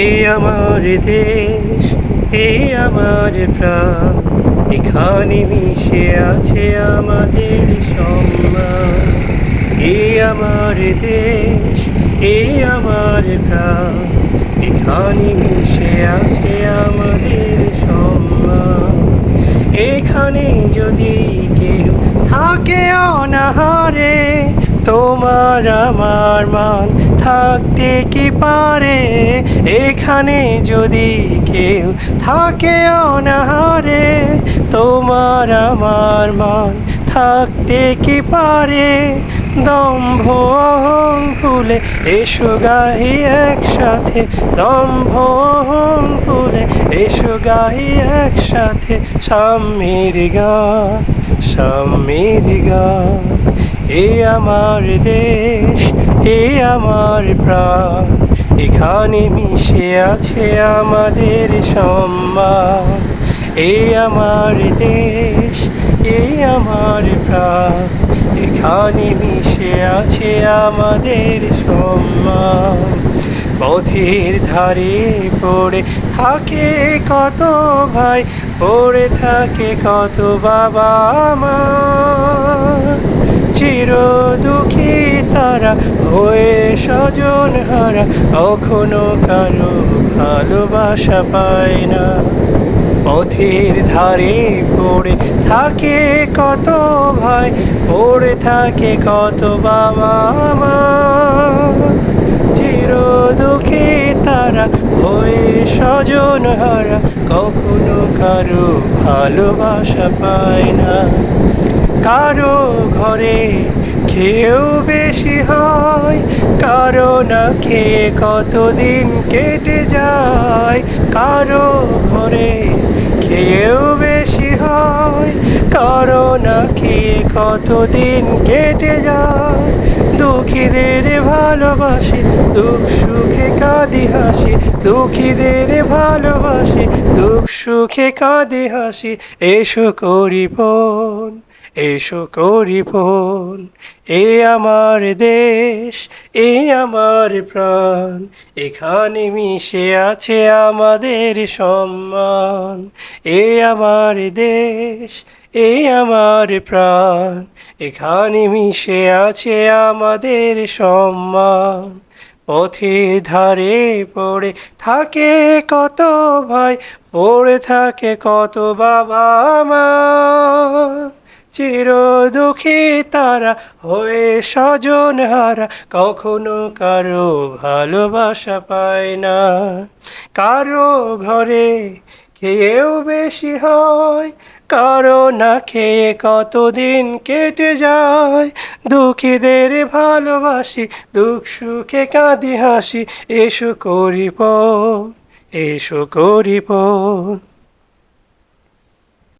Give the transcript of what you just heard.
এ আমার দেশ এ আমার প্রাণ, এখানে মিশে আছে আমাদের সম্মান। এ আমার দেশ এ আমার প্রাণ, এখানে মিশে আছে আমাদের সম্মান। এখানে যদি কেউ থাকে অনাহারে, তোমার আমার মান থাকতে কি পারে? এখানে যদি কেউ থাকে অনাহারে, তোমার আমার মান থাকতে কি পারে? দম্ভ অহং ফুলে এসো গাহি একসাথে, দম্ভ অহং ফুলে এসো গাহি একসাথে সাম্যের গান সাম্যের গান এ আমার দেশ। এ আমার প্রাণ, এখানে মিশে আছে আমাদের সম্মান। এ আমার দেশ, এ আমার প্রাণ, এখানে মিশে আছে আমাদের সম্মান। পথের ধারে পড়ে থাকে কত ভাই, পড়ে থাকে কত বাবা মা চির দুঃখী তারা হয়ে স্বজন হারা, কখনো কারও ভালোবাসা পায় না। পথের ধারে পড়ে থাকে কত ভাই পড়ে থাকে কত বাবা মা। চির দুঃখী তারা হয়ে স্বজন হারা, কখনো কারও ভালোবাসা পায় না। কারও ঘরে খেয়েও বেশি হয়, কারও না খেয়ে কতদিন কেটে যায়, কারও ঘরে খেয়েও বেশি হয়, কারও না খেয়ে কতদিন কেটে যায়। দুঃখীদের ভালোবাসি, দুঃখ সুখে কাঁদি হাসি, দুঃখীদের ভালোবাসি, দুঃখ সুখে কাঁদি হাসি, এসো করি বোন। এসো করি ফোন, এ আমার দেশ, এ আমার প্রাণ। এখানে মিশে আছে আমাদের সম্মান। এ আমার দেশ, এ আমার প্রাণ। এখানে মিশে আছে আমাদের সম্মান। পথে ধারে পড়ে থাকে কত ভাই, পড়ে থাকে কত বাবা মা। চির দুঃখী তারা হয়ে স্বজন হারা, কখনো কারও ভালোবাসা পায় না। কারও ঘরে খেয়েও বেশি হয়, কারও না খেয়ে কতদিন কেটে যায়। দুঃখীদের ভালোবাসি, দুঃখ সুখে কাঁদি হাসি, এসো করিব এসো করিব।